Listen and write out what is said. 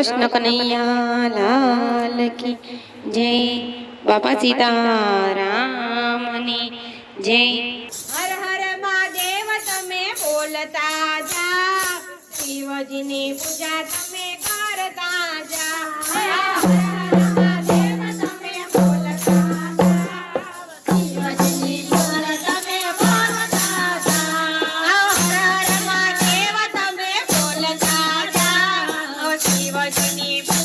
કૃષ્ણ કનૈયા કી. જય બાપા સીતારામની. જય. હર હર મહાદેવ, તમે બોલતા જા. શિવજીની પૂજા તમે કરતા જા. vai need.